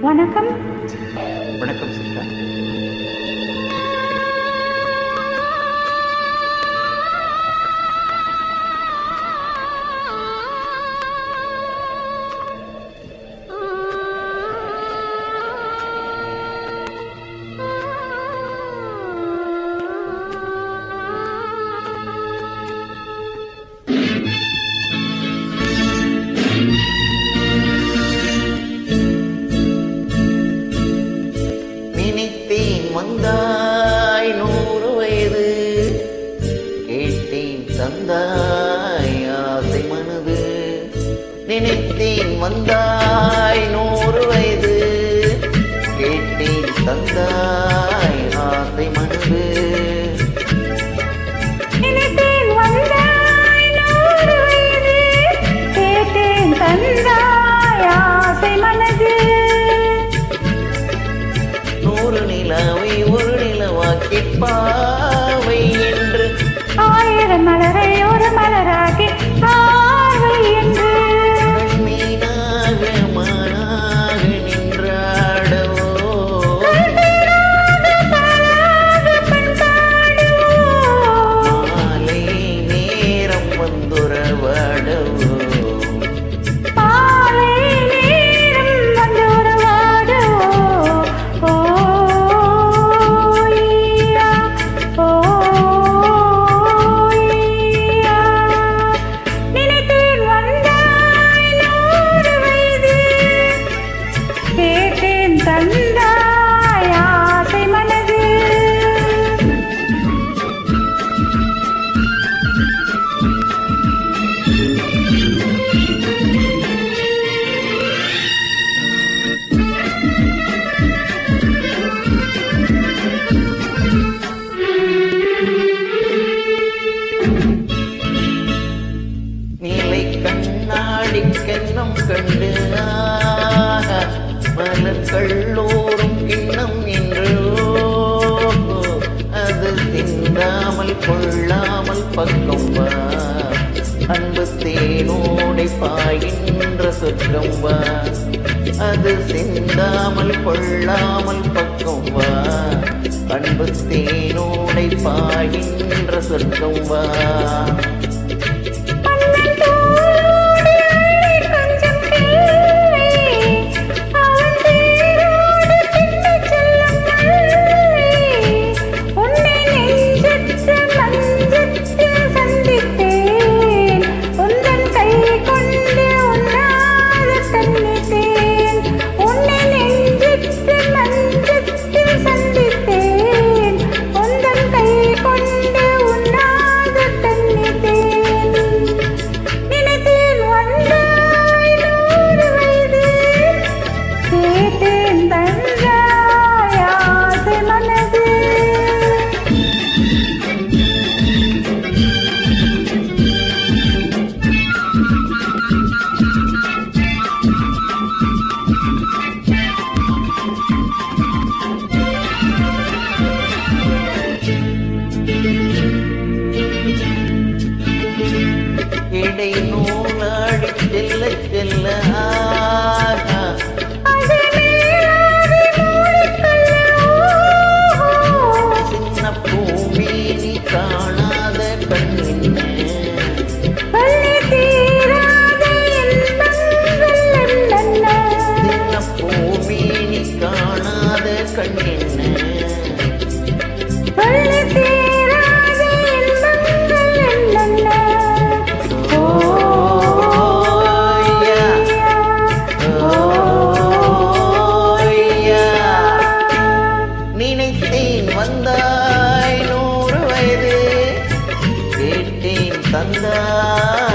வணக்கம். வணக்கம் சிஸ்டர். ஆசை மனது நினைத்தேன் வந்தாய் நூறு வயது கேட்டேன் தந்தாய் ஆசை மனது நூறு நிலவை ஒரு நிலவாக்கி பாவை என்று ஆயிரம் மலரை la. பாயின்ற சொர்க்கம் வா. அது சிந்தாமல் கொள்ளாமல் பக்கம் வா. அன்பு தேனோடை பாயின்ற சொர்க்கம் வா. tên bé. tanda